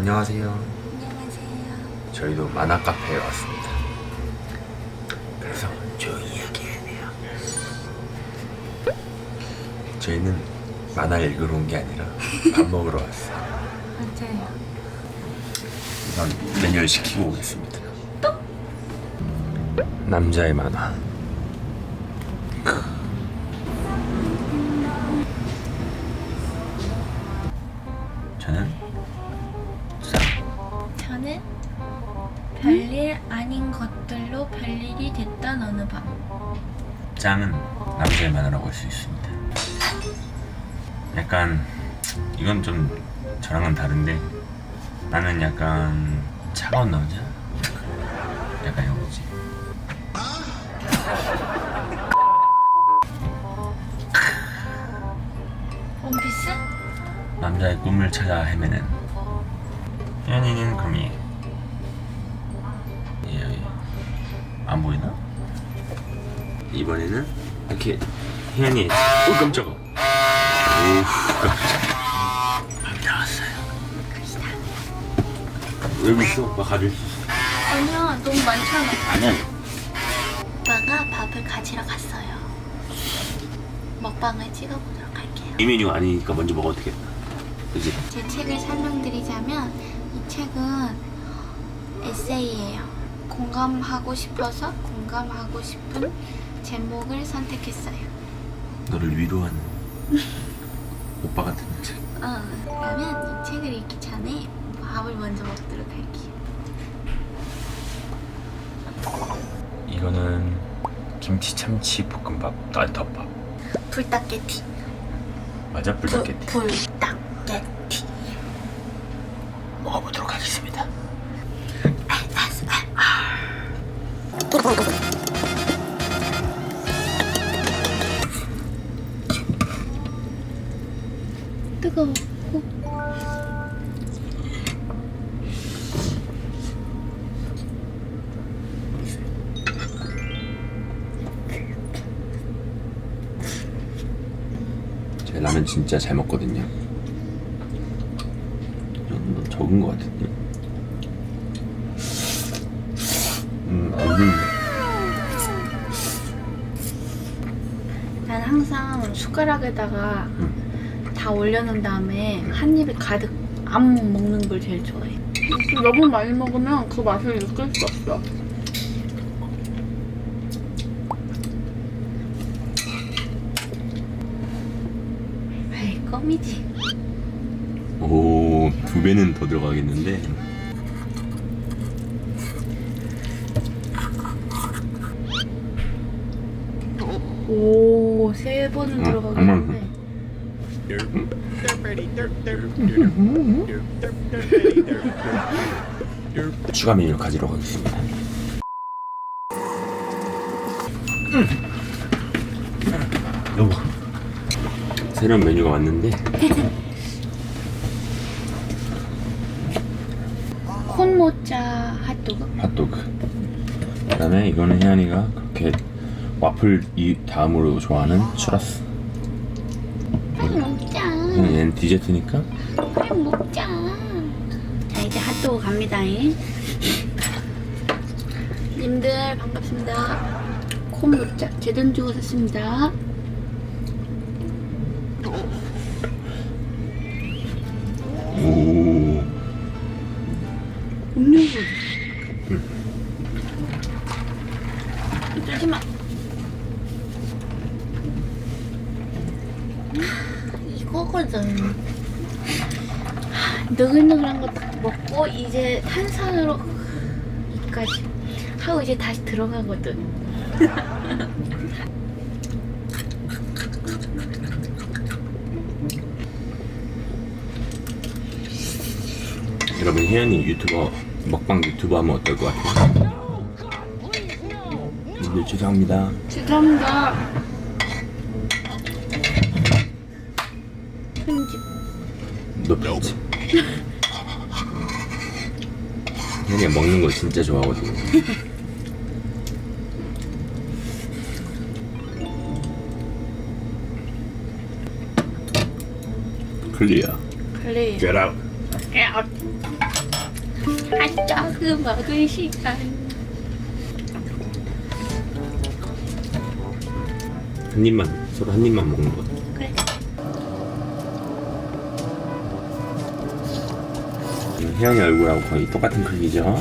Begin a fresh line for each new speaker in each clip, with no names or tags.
안녕하세요.
안녕하세요.
저희도 만화 카페에 왔습니다. 그래서 조용히 이야기해야 돼요. 저희는 만화를 읽으러 온 게 아니라 밥 먹으러 왔어요.
맞아요.
우선 메뉴를 시키고 오겠습니다. 남자의 만화. 저는
별일 아닌 것들로 별일이 됐던 어느 밤.
짱은 남자의 만화라고 할 수 있습니다. 약간 이건 좀 저랑은 다른데 나는 약간 차가운 남자? 약간 이런 거지.
원피스?
남자의 꿈을 찾아 헤매는 현이는 금이 이번에는 이렇게 혜연이 오 깜짝아 오 깜짝아 밥이 나왔어요 여기 있어 오빠 가질
아니야, 너무 많잖아.
아니야
오빠가 밥을 가지러 갔어요. 먹방을 찍어보도록 할게요.
이 메뉴가 아니니까 먼저 먹어도 되겠다 그지?
제 책을 설명드리자면 이 책은 에세이예요. 공감하고 싶어서 공감하고 싶은 제목을 선택했어요.
너를 위로하는 오빠 같은 책
어, 그러면 이 책을 읽기 전에 밥을 먼저 먹도록 할게요.
이거는 김치 참치 볶음밥 쌀덮밥
불닭게티.
맞아 불닭게티
불, 불닭게티.
먹어보도록 하겠습니다
뜨 거워.
제 라면 진짜 잘 먹거든요 좀 적은 것 같은데 음, 음.
난 항상 숟가락에다가
음.
다 올려놓은 다음에 한 입에 가득 안 먹는 걸 제일 좋아해.
너무 많이 먹으면 그 맛을 느낄 수 없어.
에이, 껌이지.
오, 두 배는 더 들어가겠는데
오, 세 번은
응,
들어가겠는데.
추가 메뉴를 가지러 가겠습니다. 여보 새로운 메뉴가 왔는데?
콘모짜 핫도그?
핫도그. 그다음에 이거는 혜연이가 그렇게 와플 이 다음으로 좋아하는 추러스
빨리 먹자.
응, 얘는 디저트니까
빨리 먹자. 자, 이제 핫도그 갑니다 잉. 님들 반갑습니다. 콘모짜 제돈 주고 샀습니다.
오
음료수. 뚫지 마. 이거거든. 하, 느글느글한 거딱 먹고 이제 탄산으로 이까지 하고 이제 다시 들어가거든.
여러분 혜연이 유튜버 먹방 유튜버 하면 어떨 것 같아요? 네 죄송합니다
죄송합니다. 편집.
너 편집 먹는 거 진짜 좋아하거든 클리어
클레이.
Get out
야, 핫도그 먹을 시간.
한 입만 서로 한 입만 먹는 거.
그래.
혜영이 얼굴하고 거의 똑같은 크기죠?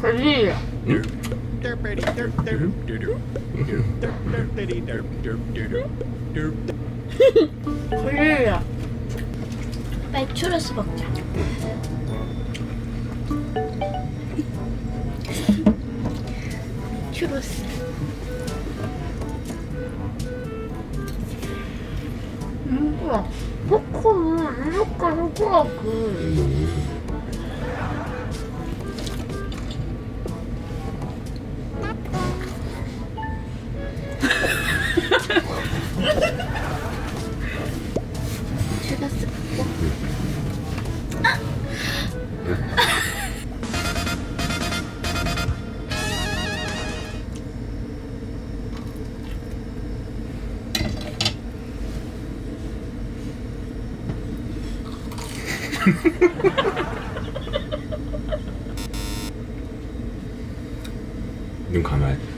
그지?
응?
그지야.
빨리 추러스 먹자. 추러스.
뭐야? 포크는 이렇게 해줘야지.
눈 감아야 돼.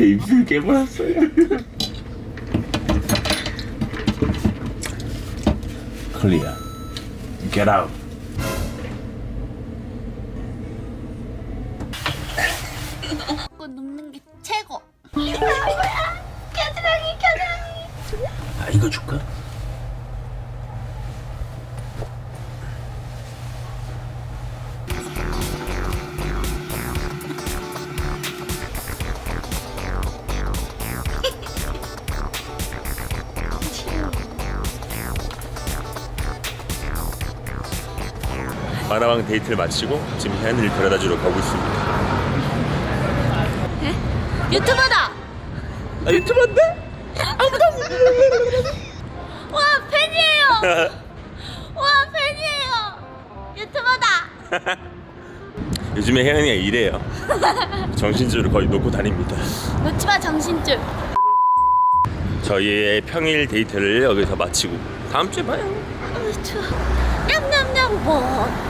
제 입술 깨물었어요. 클리어. Get out.
먹고 눕는 게 최고. 아.
아 이거 줄까? 마라왕 데이트를 마치고 지금 혜연이를 데려다 주러 가고 있습니다.
유튜버다.
아 유튜버인데?
와 팬이에요. 와 팬이에요. 유튜버다.
요즘에 혜연이가 이래요. 정신줄을 거의 놓고 다닙니다.
놓치마 정신줄.
저희의 평일 데이트를 여기서 마치고 다음 주에 봐요.
아 추워. 냠냠냠 뭐.